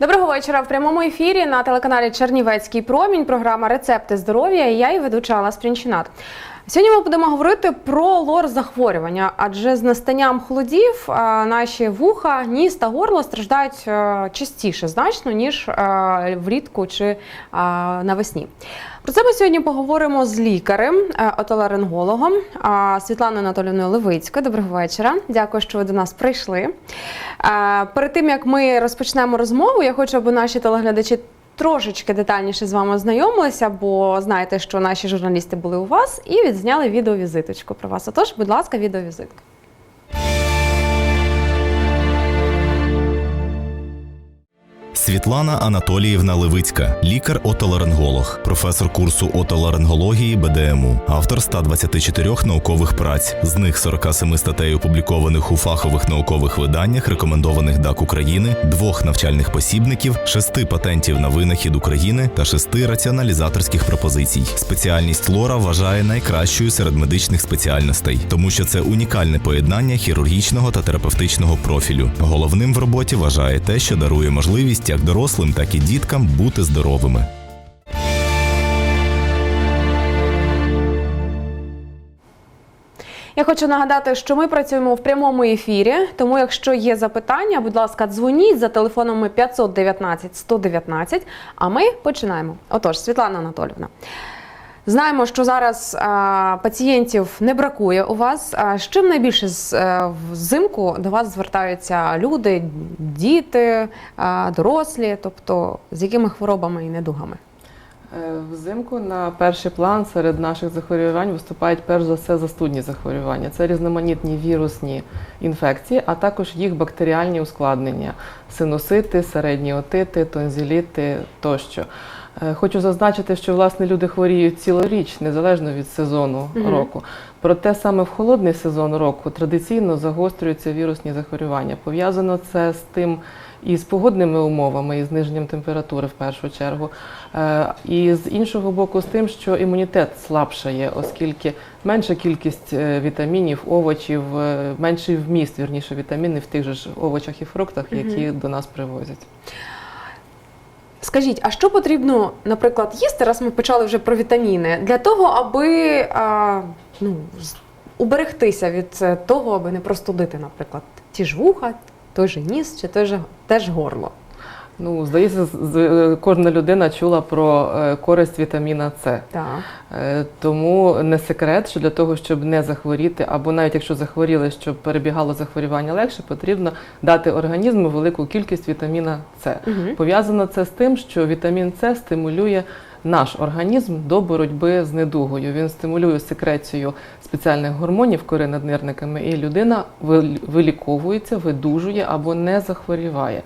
Доброго вечора. В прямому ефірі на телеканалі Чернівецький промінь. Програма Рецепти здоров'я. І я і ведуча Алла Стрінчинат. Сьогодні ми будемо говорити про лор захворювання, адже з настанням холодів наші вуха, ніс та горло страждають е, частіше значно ніж е, влітку чи навесні. Про це ми сьогодні поговоримо з лікарем, е, отоларингологом Світланою Анатоліївною Левицькою. Доброго вечора. Дякую, що ви до нас прийшли. Е, Перед тим як ми розпочнемо розмову, я хочу, аби наші телеглядачі трошечки детальніше з вами ознайомилися, бо знаєте, що наші журналісти були у вас і відзняли відеовізиточку про вас. Отож, будь ласка, відеовізитка. Світлана Анатоліївна Левицька, лікар-отоларинголог, професор курсу отоларингології БДМУ, автор 124 наукових праць, з них 47 статей опублікованих у фахових наукових виданнях, рекомендованих ДАК України, двох навчальних посібників, шести патентів на винахід України та шести раціоналізаторських пропозицій. Спеціальність лора вважає найкращою серед медичних спеціальностей, тому що це унікальне поєднання хірургічного та терапевтичного профілю. Головним в роботі вважає те, що дарує можливість як дорослим, так і діткам бути здоровими. Я хочу нагадати, що ми працюємо в прямому ефірі. Тому, якщо є запитання, будь ласка, дзвоніть за телефонами 519 119, А ми починаємо. Отож, Світлана Анатолівна. Знаємо, що зараз а, пацієнтів не бракує у вас. А, з чим найбільше з, е, взимку до вас звертаються люди, діти, а, дорослі, тобто з якими хворобами і недугами? Е, Взимку на перший план серед наших захворювань виступають перш за все застудні захворювання. Це різноманітні вірусні інфекції, а також їх бактеріальні ускладнення синусити, середні отити, тонзиліти тощо. Е, Хочу зазначити, що власне люди хворіють цілоріч, незалежно від сезону Мгм. року. Проте саме в холодний сезон року традиційно загострюються вірусні захворювання. Пов'язано це з тим і з погодними умовами, і зниженням температури в першу чергу. Е, І з іншого боку, з тим, що імунітет слабшає, оскільки менша кількість е, вітамінів, овочів, менший вміст, вірніше, вітамінів в тих же ж овочах і фруктах, які до нас привозять. Скажіть, а що потрібно, наприклад, їсти, раз ми почали вже про вітаміни, для того, аби а, ну, уберегтися від е, того, аби не простудити, наприклад, ті ж вуха, той же ніс чи той же горло. Ну, здається, е, кожна людина чула про е, користь вітаміна С. Так. Е, Тому не секрет, що для того, щоб не захворіти, або навіть якщо захворіли, щоб перебігало захворювання легше, потрібно дати організму велику кількість вітаміна С. Угу. Пов'язано це з тим, що вітамін С стимулює наш організм до боротьби з недугою. Він стимулює секрецію спеціальних гормонів кори наднирниками, і людина вил- виліковується, видужує або не захворіває.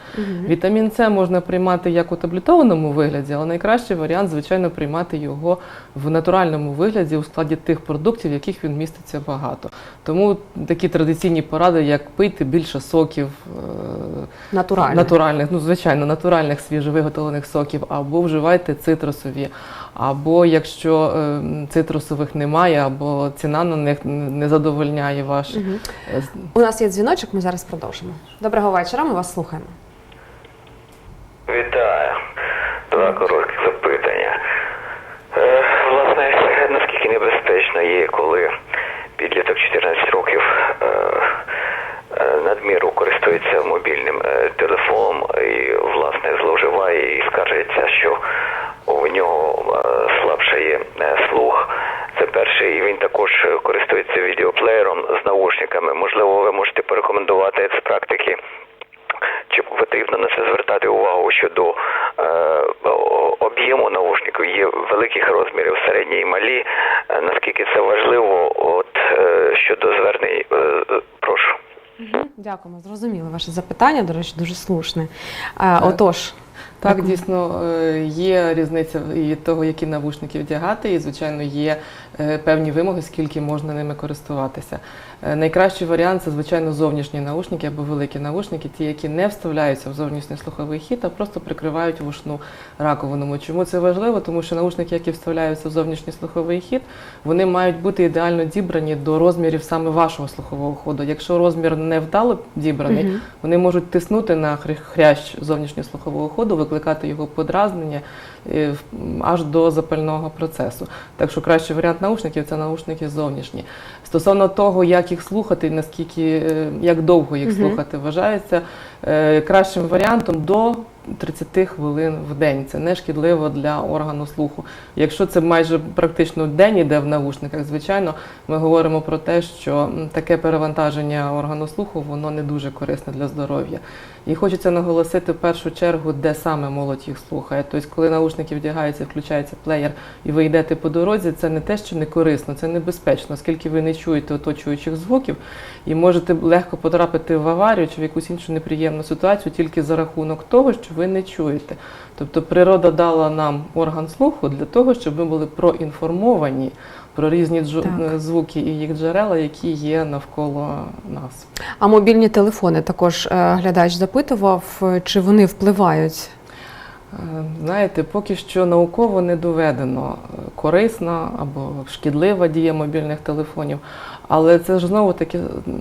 Вітамін С можна приймати як у таблетованому вигляді, але найкращий варіант, звичайно, приймати його в натуральному вигляді у складі тих продуктів, в яких він міститься багато. Тому такі традиційні поради, як пийте більше соків. е, Натурально. Натуральних, ну звичайно, натуральних свіжовиготовлених соків, або вживайте цитрусові, або якщо е, цитрусових немає, або ціна на них не задовольняє ваш. Е, У нас є дзвіночок, ми зараз продовжимо. Доброго вечора, ми вас слухаємо. Вітаю. Два короткі запитання. Е, власне, наскільки небезпечно є, коли підліток 14 років е, е, надміру користується мобільним телефоном і, власне, зловживає і скаржиться, що у нього е, слабшає е, слух. Це перше, і він також е, користується відеоплеєром з наушниками. Можливо, ви можете порекомендувати з практики чи потрібно на це звертати увагу щодо е, об'єму наушників? Є великих розмірів, середні і малі. Наскільки це важливо? От е, щодо звернень, е, прошу. Дякуємо, зрозуміло ваше запитання, до речі, дуже слушне. Е, отож, Так, Як- дійсно е, є різниця і того, які навушники вдягати, і звичайно є е, певні вимоги, скільки можна ними користуватися. Е, Найкращий варіант це звичайно зовнішні наушники або великі наушники, ті, які не вставляються в зовнішній слуховий хід, а просто прикривають вушну раковину. Чому це важливо? Тому що наушники, які вставляються в зовнішній слуховий хід, вони мають бути ідеально дібрані до розмірів саме вашого слухового ходу. Якщо розмір невдало дібраний, Мгм. вони можуть тиснути на хрящ зовнішнього слухового ходу, викликати його подразнення е, аж до запального процесу. Так що кращий варіант наушників це наушники зовнішні. Стосовно того, як їх слухати, наскільки е, як довго їх Мгм. слухати, вважається е, кращим варіантом до 30 хвилин в день. Це не шкідливо для органу слуху. Якщо це майже практично день іде в наушниках, звичайно, ми говоримо про те, що таке перевантаження органу слуху воно не дуже корисне для здоров'я. І хочеться наголосити в першу чергу, де саме молодь їх слухає. Тобто, коли наушники вдягаються, включається плеєр, і ви йдете по дорозі, це не те, що не корисно, це небезпечно, оскільки ви не чуєте оточуючих звуків і можете легко потрапити в аварію чи в якусь іншу неприємну ситуацію тільки за рахунок того, що ви не чуєте. Тобто природа дала нам орган слуху для того, щоб ми були проінформовані про різні джу- звуки і їх джерела, які є навколо нас. А мобільні телефони також е, глядач запитував, е, чи вони впливають. Е, Знаєте, поки що науково не доведено е, корисна або шкідлива дія мобільних телефонів, але це ж знову таки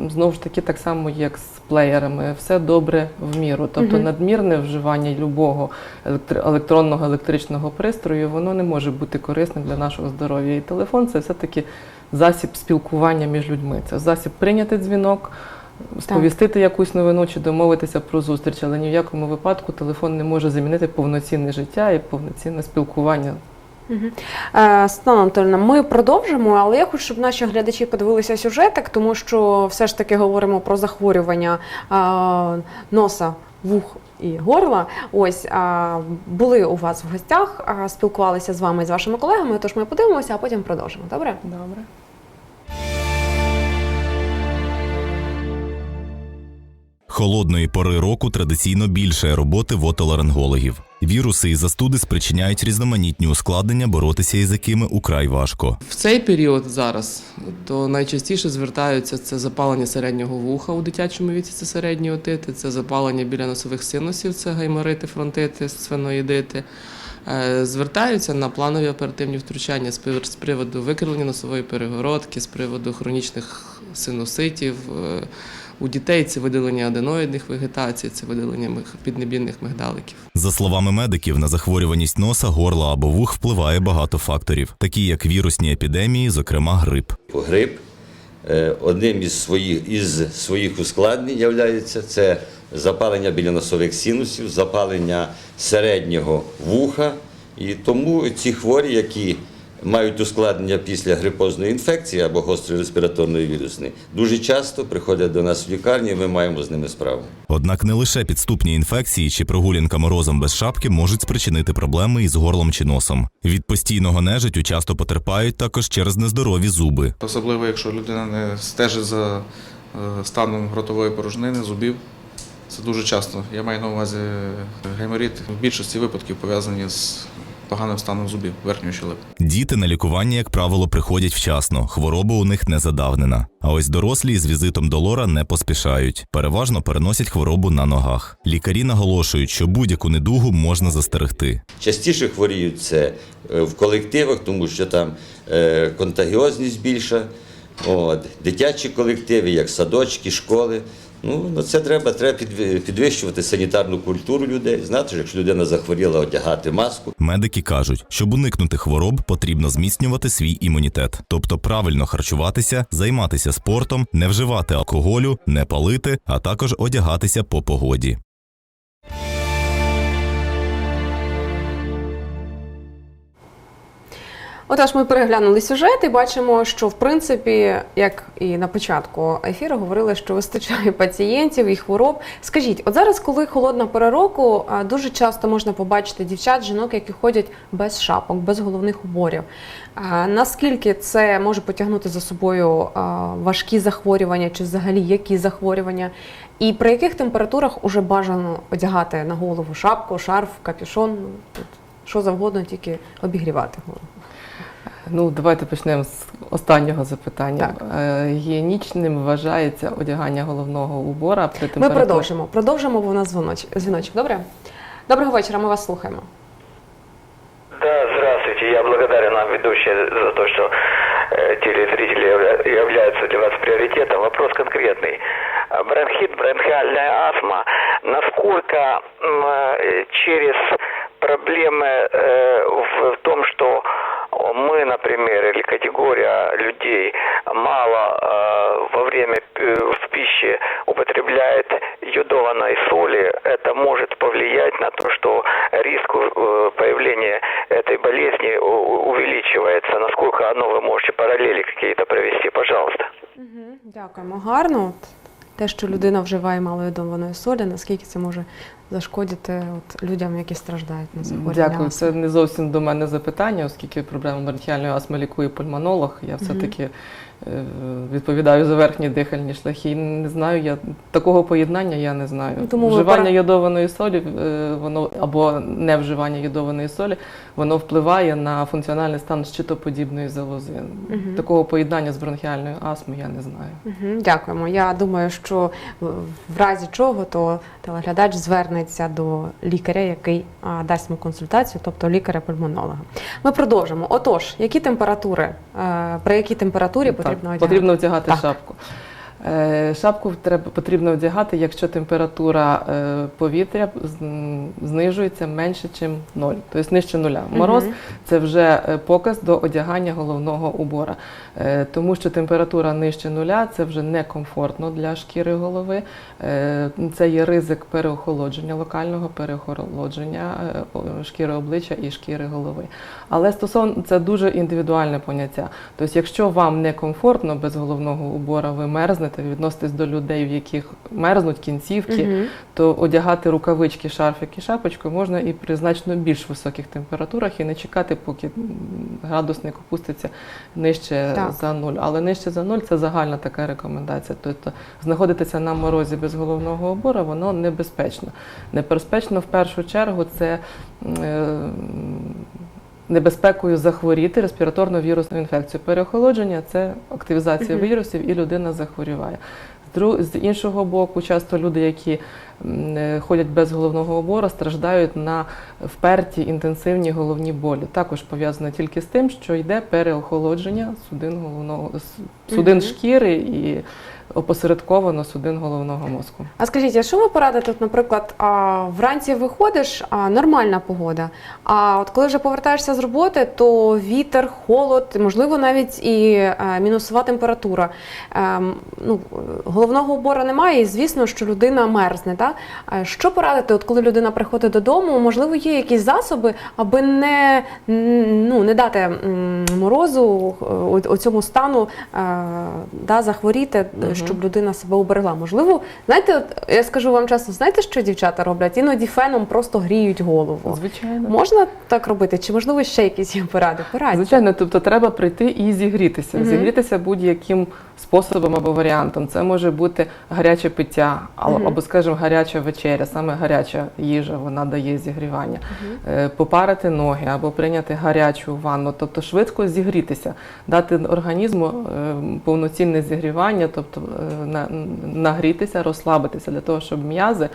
знову ж таки так само, як з плеєрами. Все добре в міру. Тобто Мгм. надмірне вживання любого електр- електронного електричного пристрою воно не може бути корисним для нашого здоров'я. І телефон це все-таки засіб спілкування між людьми. Це засіб прийняти дзвінок. Сповістити якусь новину чи домовитися про зустріч, але ні в якому випадку телефон не може замінити повноцінне життя і повноцінне спілкування. Е, Анатольовна, ми продовжимо, але я хочу, щоб наші глядачі подивилися сюжетик, тому що все ж таки говоримо про захворювання е, носа, вух і горла. Ось були у вас в гостях, спілкувалися з вами і з вашими колегами. Тож ми подивимося, а потім продовжимо. Добре? Добре. Холодної пори року традиційно більше роботи в. Віруси і застуди спричиняють різноманітні ускладнення, боротися із якими украй важко. В цей період зараз то найчастіше звертаються це запалення середнього вуха у дитячому віці, це середні отити, це запалення біля носових синусів, це гайморити, фронтити, сфеноїдити. Е, Звертаються на планові оперативні втручання з приводу викривлення носової перегородки, з приводу хронічних синуситів. У дітей це видалення аденоїдних вегетацій, це видалення піднебінних мигдаликів. За словами медиків, на захворюваність носа, горла або вух впливає багато факторів, такі як вірусні епідемії, зокрема грип. Грип е, одним із своїх, із своїх ускладнень являється це запалення біля носових синусів, запалення середнього вуха. І тому ці хворі, які мають ускладнення після грипозної інфекції або гострої респіраторної вірусної, дуже часто приходять до нас в лікарню, і ми маємо з ними справу. Однак не лише підступні інфекції чи прогулянка морозом без шапки можуть спричинити проблеми із горлом чи носом. Від постійного нежиттю часто потерпають також через нездорові зуби. Особливо, якщо людина не стежить за е, станом ротової порожнини, зубів. Це дуже часто. Я маю на увазі гайморіт в більшості випадків пов'язані з поганим станом зубів верхньої щелепи. Діти на лікування, як правило, приходять вчасно, хвороба у них не задавнена. А ось дорослі із візитом до лора не поспішають. Переважно переносять хворобу на ногах. Лікарі наголошують, що будь-яку недугу можна застерегти. Частіше хворіють це в колективах, тому що там е, контагіозність більша. От, дитячі колективи, як садочки, школи. Ну, на це треба, треба підвищувати санітарну культуру людей. Знати, що якщо людина захворіла, одягати маску. Медики кажуть, щоб уникнути хвороб, потрібно зміцнювати свій імунітет, тобто правильно харчуватися, займатися спортом, не вживати алкоголю, не палити, а також одягатися по погоді. Отож, ми переглянули сюжет і бачимо, що в принципі, як і на початку ефіру говорили, що вистачає пацієнтів і хвороб. Скажіть, от зараз, коли холодна пора року, дуже часто можна побачити дівчат, жінок, які ходять без шапок, без головних уборів. Наскільки це може потягнути за собою важкі захворювання, чи взагалі які захворювання? І при яких температурах уже бажано одягати на голову шапку, шарф, капюшон, тут що завгодно, тільки обігрівати голову. Ну, давайте почнемо з останнього запитання. Так. Е, Гігієнічним вважається одягання головного убора при Ми температурі. продовжимо. Продовжимо, бо у нас дзвоноч, дзвіночок. Добре? Доброго вечора, ми вас слухаємо. Да, здравствуйте. Я благодарен вам, ведущая, за то, что э, телезрители явля- являются для вас приоритетом. Вопрос конкретный. А, Бронхит, бронхиальная астма. Насколько м, э, через проблемы э, в, в том, что мы, например, или категория людей мало э, во время э, в пище употребляет йодованной соли, это может повлиять на то, что риск э, появления этой болезни у- у- увеличивается. Насколько оно вы можете параллели какие-то провести, пожалуйста. Дякуємо. Гарно. От, те, що людина вживає малоядованої солі, наскільки це може зашкодити от, людям, які страждають на захворювання. Дякую. Це не зовсім до мене запитання, оскільки проблему бронхіальної астми лікує пульмонолог. Я все-таки е, відповідаю за верхні дихальні шляхи. Не знаю, я такого поєднання я не знаю. Ну, тому вживання пора- йодованої солі, е, воно або невживання йодованої солі, воно впливає на функціональний стан щитоподібної залози. Мгм. Такого поєднання з бронхіальною астмою я не знаю. Мгм, Дякуємо. Я думаю, що в- разі чого то телеглядач звернеться до лікаря, який дасть йому консультацію, тобто лікаря-пульмонолога. Ми продовжимо. Отож, які температури, е, при якій температурі потрібно одягати? потрібно одягати Так. шапку. Е, Шапку треба потрібно вдягати, якщо температура е, повітря знижується менше, ніж 0, тобто нижче нуля. Мороз це вже е, показ до одягання головного убора, тому що температура нижче нуля це вже некомфортно для шкіри голови. Це є ризик переохолодження, локального переохолодження шкіри обличчя і шкіри голови. Але стосовно це дуже індивідуальне поняття. Тобто, якщо вам некомфортно без головного убора, ви мерзнете, ви відноситесь до людей, в яких мерзнуть кінцівки, Мгм. то одягати рукавички, шарфик і шапочку можна і при значно більш високих температурах, і не чекати, поки градусник опуститься нижче Так. за нуль. Але нижче за нуль це загальна така рекомендація. Тобто знаходитися на морозі без головного убора, воно небезпечно. Небезпечно в першу чергу це. е, Небезпекою захворіти респіраторно-вірусною інфекцією. Переохолодження це активізація Мгм. вірусів, і людина захворіває. З іншого боку, часто люди, які е, ходять без головного убору, страждають на вперті інтенсивні головні болі. Також пов'язано тільки з тим, що йде переохолодження судин головного судин шкіри і опосередковано судин головного мозку. А скажіть, а що ви порадите, наприклад, а, вранці виходиш, а, нормальна погода, а от коли вже повертаєшся з роботи, то вітер, холод, можливо, навіть і е, мінусова температура. Ем, ну, головного убору немає, і звісно, що людина мерзне. Да? А Що порадити, от коли людина приходить додому, можливо, є якісь засоби, аби не, м, ну, не дати м, морозу е, о- оцьому стану е, да, захворіти. Щоб людина себе уберегла. Можливо, знаєте, от я скажу вам чесно, знаєте, що дівчата роблять? Іноді феном просто гріють голову. Звичайно. Можна так робити? Чи можливо ще якісь є поради? Порадьте. Звичайно, тобто треба прийти і зігрітися. Мгм. Зігрітися будь-яким способом або варіантом. Це може бути гаряче пиття, а- Мгм. або, скажімо, гаряча вечеря, саме гаряча їжа, вона дає зігрівання. Е, Попарити ноги або прийняти гарячу ванну, тобто швидко зігрітися, дати організму е, повноцінне зігрівання, тобто нагрітися, розслабитися для того, щоб м'язи.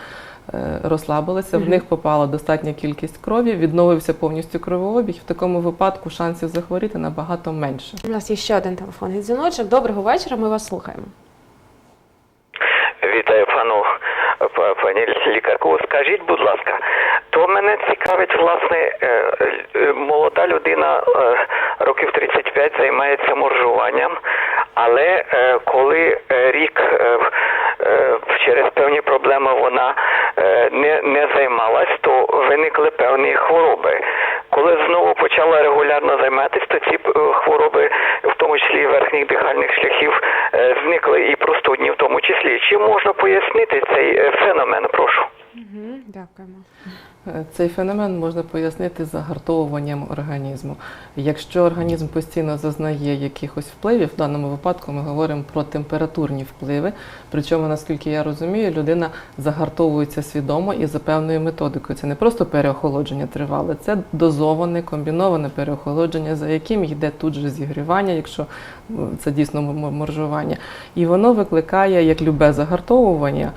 е, Розслабилися, в них попала достатня кількість крові, відновився повністю кровообіг. В такому випадку шансів захворіти набагато менше. У нас є ще один телефонний дзвіночок. Доброго вечора, ми вас слухаємо. Вітаю пану пані лікарку. Скажіть, будь ласка, то мене цікавить власне е, е, молода людина е, років 35 займається моржуванням, але е, коли е, рік е, через певні проблеми вона не, не займалась, то виникли певні хвороби. Коли знову почала регулярно займатися, то ці п- числі верхніх дихальних шляхів, зникли і простудні в тому числі. Чи можна пояснити цей феномен? Прошу. Дякуємо. Е, Цей феномен можна пояснити загартовуванням організму. Якщо організм постійно зазнає якихось впливів, в даному випадку ми говоримо про температурні впливи. Причому, наскільки я розумію, людина загартовується свідомо і за певною методикою. Це не просто переохолодження тривале, це дозоване, комбіноване переохолодження, за яким йде тут же зігрівання, якщо це дійсно моржування. І воно викликає, як любе загартовування,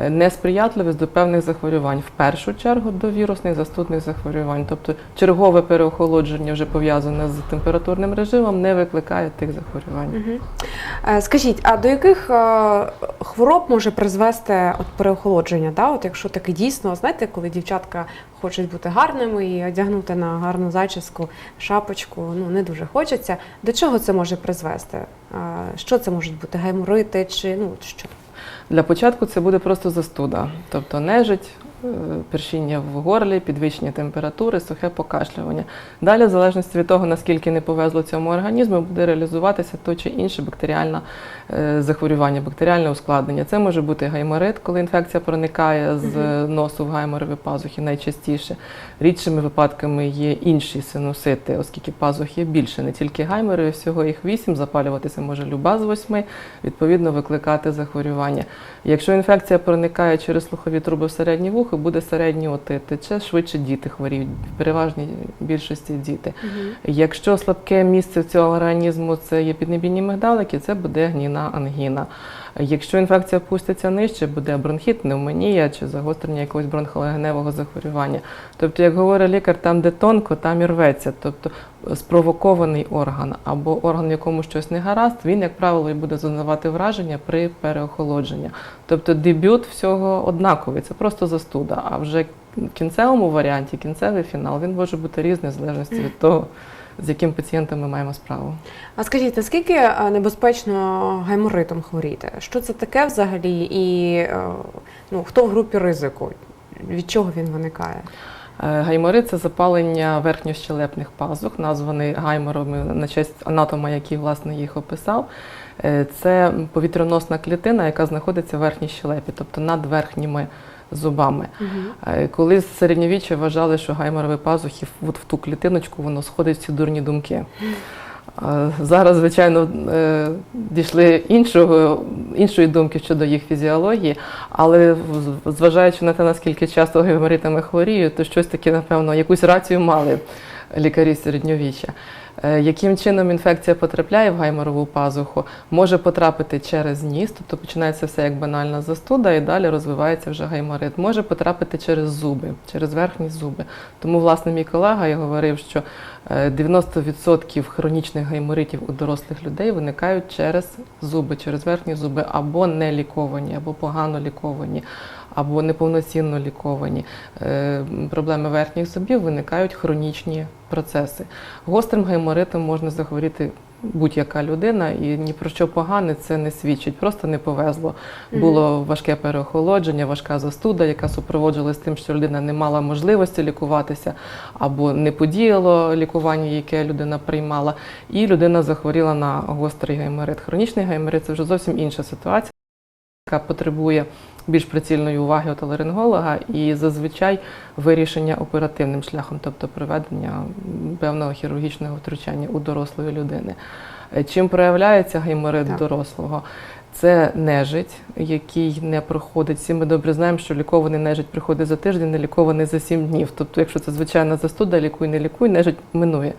е, несприятливість до певних захворювань. В першу чергу до вірусних застудних захворювань. Тобто чергове переохолодження вже пов'язане з температурним режимом не викликає тих захворювань. Угу. Скажіть, а до яких е, хвороб може призвести от переохолодження? Да? От якщо таке дійсно, знаєте, коли дівчатка хочуть бути гарними і одягнути на гарну зачіску, шапочку, ну не дуже хочеться. До чого це може призвести? Е, Що це можуть бути? Гайморити чи ну що? Для початку це буде просто застуда, тобто нежить, першіння в горлі, підвищення температури, сухе покашлювання. Далі, в залежності від того, наскільки не повезло цьому організму, буде реалізуватися то чи інше бактеріальне е, захворювання, бактеріальне ускладнення. Це може бути гайморит, коли інфекція проникає з носу в гайморові пазухи найчастіше. Рідшими випадками є інші синусити, оскільки пазух є більше, не тільки гайморові, всього їх вісім, запалюватися може люба з восьми, відповідно викликати захворювання. Якщо інфекція проникає через слухові труби в середнє вухо, буде середній отит. Це швидше діти хворіють, в переважній більшості діти. Якщо слабке місце цього організму це є піднебійні мигдалики, це буде гніна ангіна. Якщо інфекція пуститься нижче, буде бронхіт, пневмонія чи загострення якогось бронхолегеневого захворювання. Тобто, як говорить лікар, там, де тонко, там і рветься. Тобто спровокований орган або орган, в якому щось не гаразд, він, як правило, і буде зазнавати враження при переохолодженні. Тобто дебют всього однаковий, це просто застуда. А вже в кінцевому варіанті, кінцевий фінал, він може бути різний в залежності від того, з яким пацієнтом ми маємо справу. А скажіть, наскільки е, небезпечно гайморитом хворіти? Що це таке взагалі? І е, ну, хто в групі ризику? Від чого він виникає? Е, Гайморит це запалення верхньощелепних пазух, названий гайморами на честь анатома, який власне їх описав. Це повітряносна клітина, яка знаходиться в верхній щелепі, тобто над верхніми зубами. Е, Колись в середньовіччя вважали, що гайморові пазухи от в ту клітиночку воно сходить всі дурні думки. Зараз, звичайно, е, дійшли іншого, іншої думки щодо їх фізіології, але зважаючи на те, наскільки часто гайморитами хворіють, то щось таке, напевно, якусь рацію мали лікарі середньовіччя. Е, Яким чином інфекція потрапляє в гайморову пазуху, може потрапити через ніс, тобто починається все як банальна застуда, і далі розвивається вже гайморит. Може потрапити через зуби, через верхні зуби. Тому, власне, мій колега я говорив, що е, 90% хронічних гайморитів у дорослих людей виникають через зуби, через верхні зуби або не ліковані, або погано ліковані, або неповноцінно ліковані. Е, Проблеми верхніх зубів виникають хронічні процеси. Гострим гайморитом можна захворіти будь-яка людина, і ні про що погане це не свідчить. Просто не повезло. Було важке переохолодження, важка застуда, яка супроводжувалася тим, що людина не мала можливості лікуватися, або не подіяло лікування, яке людина приймала, і людина захворіла на гострий гайморит. Хронічний гайморит це вже зовсім інша ситуація яка потребує більш прицільної уваги отоларинголога і зазвичай вирішення оперативним шляхом, тобто проведення певного хірургічного втручання у дорослої людини. Е, Чим проявляється гайморит дорослого? Це нежить, який не проходить. Всі ми добре знаємо, що лікований нежить приходить за тиждень, не лікований за сім днів. Тобто, якщо це звичайна застуда, лікуй, не лікуй, нежить минує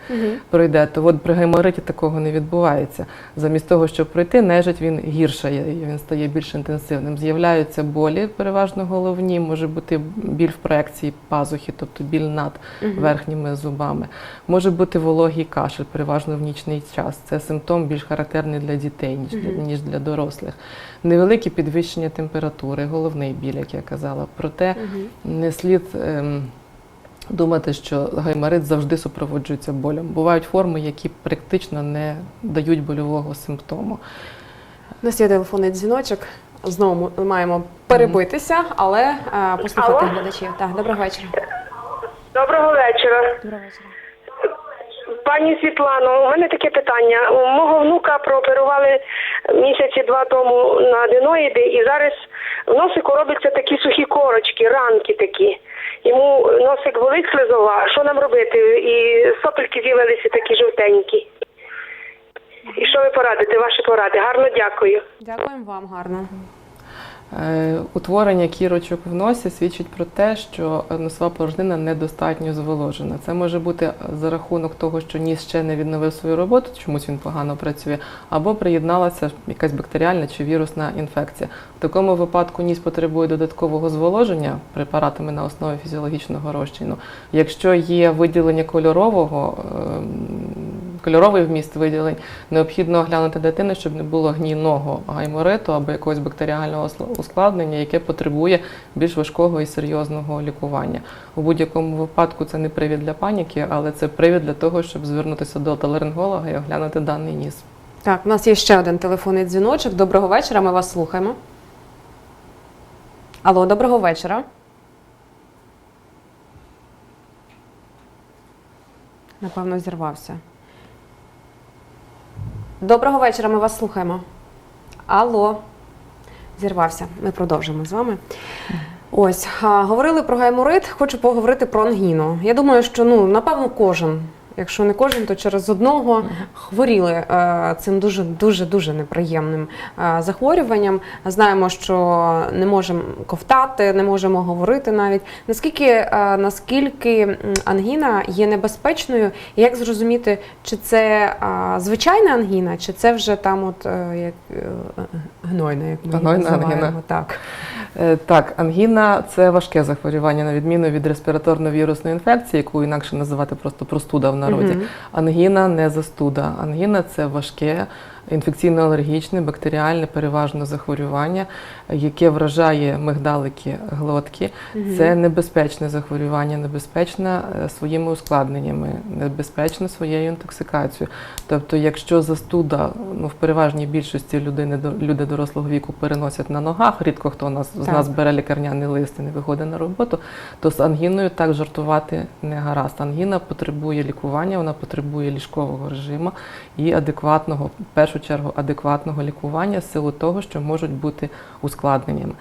пройде, то от при гаймориті такого не відбувається. Замість того, щоб пройти, нежить він гіршає, він стає більш інтенсивним. З'являються болі, переважно головні, може бути біль в проекції пазухи, тобто біль над верхніми зубами. Може бути вологий кашель, переважно в нічний час. Це симптом більш характерний для дітей, ніж, для, ніж для дорослих. Невелике підвищення температури, головний біль, як я казала. Проте не слід. Ем, думати, що гайморит завжди супроводжується болем. Бувають форми, які практично не дають больового симптому. У нас є телефонний дзвіночок. Знову ми маємо перебитися, але е, послухати глядачів. Так, доброго вечора. Доброго вечора. Доброго вечора. Пані Світлано, у мене таке питання. У мого внука лікували місяці два тому на аденоїди, і зараз в носику робляться такі сухі корочки, ранки такі. Йому носик болить слизова. Що нам робити? І сопельки з'явилися такі жовтенькі. І що ви порадите? Ваші поради? Гарно дякую. Дякуємо вам гарно. Е, Утворення кірочок в носі свідчить про те, що носова порожнина недостатньо зволожена. Це може бути за рахунок того, що ніс ще не відновив свою роботу, чомусь він погано працює, або приєдналася якась бактеріальна чи вірусна інфекція. В такому випадку ніс потребує додаткового зволоження препаратами на основі фізіологічного розчину. Якщо є виділення кольорового, ем, кольоровий вміст виділень, необхідно оглянути дитину, щоб не було гнійного гаймориту або якогось бактеріального ускладнення, яке потребує більш важкого і серйозного лікування. У будь-якому випадку це не привід для паніки, але це привід для того, щоб звернутися до отоларинголога і оглянути даний ніс. Так, у нас є ще один телефонний дзвіночок. Доброго вечора, ми вас слухаємо. Алло, доброго вечора. Напевно, зірвався. Доброго вечора, ми вас слухаємо. Алло. Зірвався. Ми продовжимо з вами. Ось, говорили про гайморит, хочу поговорити про ангіну. Я думаю, що ну, напевно, кожен, якщо не кожен, то через одного хворіли е, цим дуже дуже дуже неприємним е, захворюванням. Знаємо, що не можемо ковтати, не можемо говорити навіть. Наскільки, е, наскільки ангіна є небезпечною, і як зрозуміти, чи це звичайна ангіна, чи це вже там, от як гнойна, як ми її Гнойна називаємо. ангіна. Так. Так, ангіна це важке захворювання, на відміну від респіраторно-вірусної інфекції, яку інакше називати просто простуда в народі. Ангіна не застуда. Ангіна це важке інфекційно-алергічне, бактеріальне переважно захворювання, яке вражає мигдалики глотки. Це небезпечне захворювання, небезпечне е, своїми ускладненнями, небезпечне своєю інтоксикацією. Тобто, якщо застуда ну, в переважній більшості людини, люди дорослого віку переносять на ногах, рідко хто нас, з нас бере лікарняний лист і не виходить на роботу, то з ангіною так жартувати не гаразд. Ангіна потребує лікування, вона потребує ліжкового режиму і адекватного, в першу чергу, адекватного лікування з силу того, що можуть бути ускладненнями.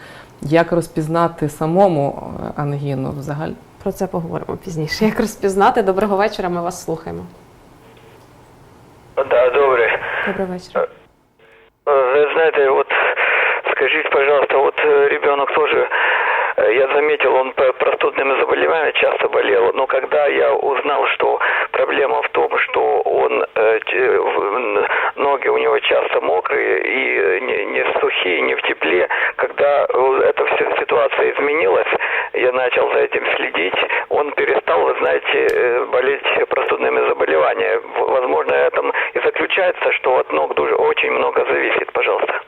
Як розпізнати самому е, ангіну взагалі? Про це поговоримо пізніше. Як розпізнати? Доброго вечора, ми вас слухаємо. Да, добре. Добрий вечір. Э, Вы знаете, вот скажите, пожалуйста, вот э, ребенок тоже, э, я заметил, он по простудными заболеваниями часто болел, но когда я узнал, что проблема в том, что он, э, ноги у него часто мокрые и э, не, сухие, не в тепле, когда э, эта вся ситуация изменилась, я начал за этим следить, он перестал, вы знаете, болеть простудными заболеваниями. Возможно, этом и заключается, что от ног очень много зависит. Пожалуйста.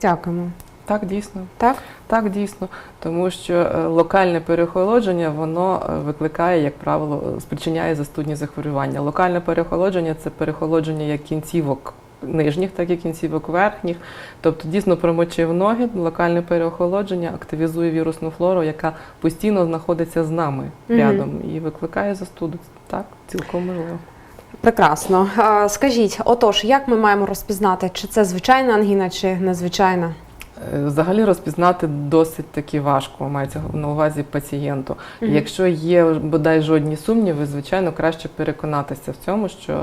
Дякуємо. Так, дійсно. Так? Так, дійсно, тому що е, локальне переохолодження воно е, викликає, як правило, е, спричиняє застудні захворювання. Локальне переохолодження це переохолодження як кінцівок нижніх, так і кінцівок верхніх. Тобто дійсно промочив ноги, локальне переохолодження активізує вірусну флору, яка постійно знаходиться з нами рядом і викликає застуду. Так, цілком можливо. Прекрасно. Скажіть, отож, як ми маємо розпізнати, чи це звичайна ангіна, чи незвичайна? Е, Взагалі розпізнати досить таки важко, мається на увазі пацієнту. Мгм. Якщо є бодай жодні сумніви, звичайно, краще переконатися в цьому, що е,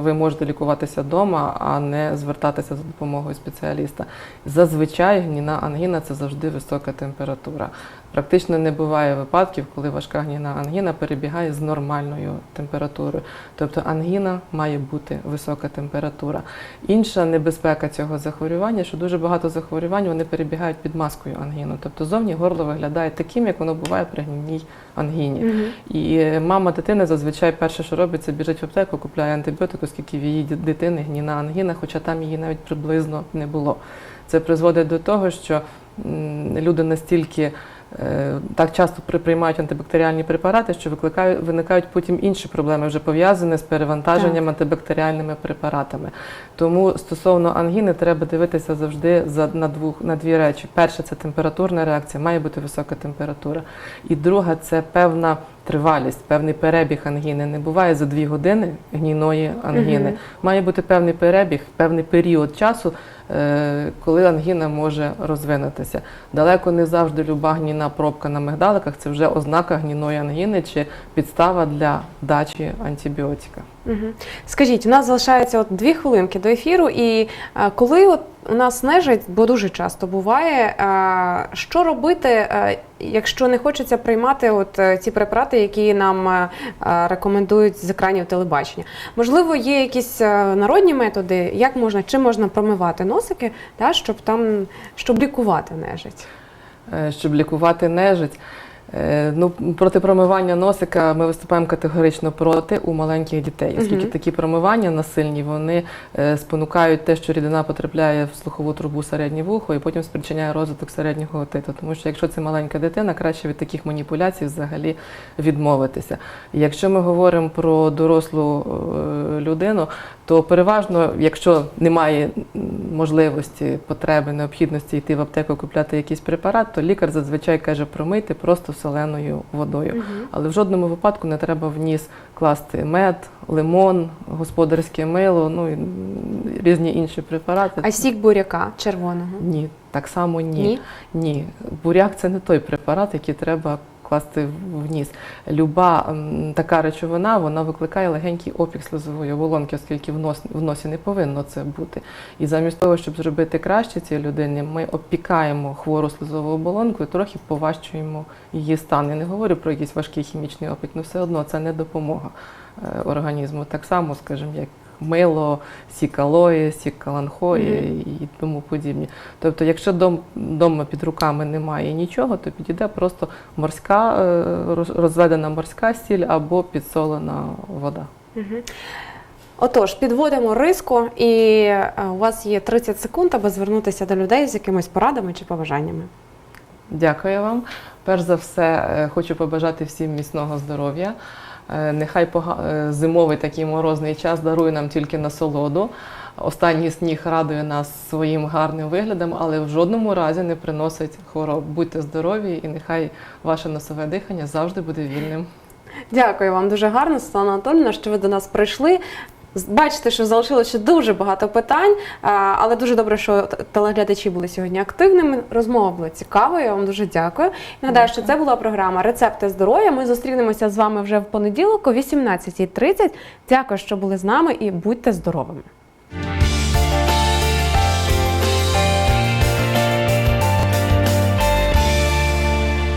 ви можете лікуватися вдома, а не звертатися за допомогою спеціаліста. Зазвичай гніна ангіна це завжди висока температура. Практично не буває випадків, коли важка гніна ангіна перебігає з нормальною температурою. Тобто ангіна має бути висока температура. Інша небезпека цього захворювання, що дуже багато захворювань вони перебігають під маскою ангіну. Тобто зовні горло виглядає таким, як воно буває при гнійній ангіні. І е, мама дитини зазвичай перше, що робить, це біжить в аптеку, купляє антибіотик, оскільки в її дитини гніна ангіна, хоча там її навіть приблизно не було. Це призводить до того, що люди настільки так часто при- приймають антибактеріальні препарати, що викликають, виникають потім інші проблеми, вже пов'язані з перевантаженням антибактеріальними препаратами. Тому стосовно ангіни треба дивитися завжди за, на, двох, на дві речі. Перше це температурна реакція, має бути висока температура. І друга це певна тривалість, певний перебіг ангіни. Не буває за дві години гнійної ангіни. Має бути певний перебіг, певний період часу, е, коли ангіна може розвинутися. Далеко не завжди люба гнійна пробка на мигдаликах це вже ознака гнійної ангіни чи підстава для дачі антибіотика. Скажіть, у нас залишається от дві хвилинки до ефіру, і е, коли от у нас нежить, бо дуже часто буває, е, що робити, е, якщо не хочеться приймати от ці препарати, які нам рекомендують з екранів телебачення? Можливо, є якісь народні методи, як можна, чим можна промивати носики, да, щоб там щоб лікувати нежить? Щоб лікувати нежить. Е, Ну, проти промивання носика ми виступаємо категорично проти у маленьких дітей, оскільки такі промивання насильні вони е, спонукають те, що рідина потрапляє в слухову трубу середнє вухо і потім спричиняє розвиток середнього отиту. Тому що якщо це маленька дитина, краще від таких маніпуляцій взагалі відмовитися. Якщо ми говоримо про дорослу е, людину, то переважно, якщо немає можливості, потреби, необхідності йти в аптеку купляти якийсь препарат, то лікар зазвичай каже промити просто соленою водою. Але в жодному випадку не треба в ніс класти мед, лимон, господарське мило, ну і різні інші препарати. А сік буряка червоного? Ні, так само ні. Ні? Ні. Буряк це не той препарат, який треба класти в ніс. Люба така речовина вона викликає легенький опік слизової оболонки, оскільки в, нос, в носі не повинно це бути. І замість того, щоб зробити краще цій людині, ми обпікаємо хвору слизову оболонку і трохи поважчуємо її стан. Я не говорю про якийсь важкий хімічний опік, але все одно це не допомога е, організму. Так само, скажімо, як мило, сік алої, сік каланхої і тому подібні. Тобто, якщо дом, дома під руками немає нічого, то підійде просто морська, е, розведена морська сіль або підсолена вода. Отож, підводимо риску, і е, у вас є 30 секунд, аби звернутися до людей з якимись порадами чи побажаннями. Дякую вам. Перш за все, е, хочу побажати всім міцного здоров'я. Е, Нехай е, зимовий такий морозний час дарує нам тільки насолоду. Останній сніг радує нас своїм гарним виглядом, але в жодному разі не приносить хвороб. Будьте здорові і нехай ваше носове дихання завжди буде вільним. Дякую вам дуже гарно, Світлана Анатольовна, що ви до нас прийшли. Бачите, що залишилося дуже багато питань, але дуже добре, що телеглядачі були сьогодні активними. Розмова була цікава. Я вам дуже дякую. Нагадаю, що це була програма Рецепти здоров'я. Ми зустрінемося з вами вже в понеділок о 18.30. Дякую, що були з нами і будьте здоровими.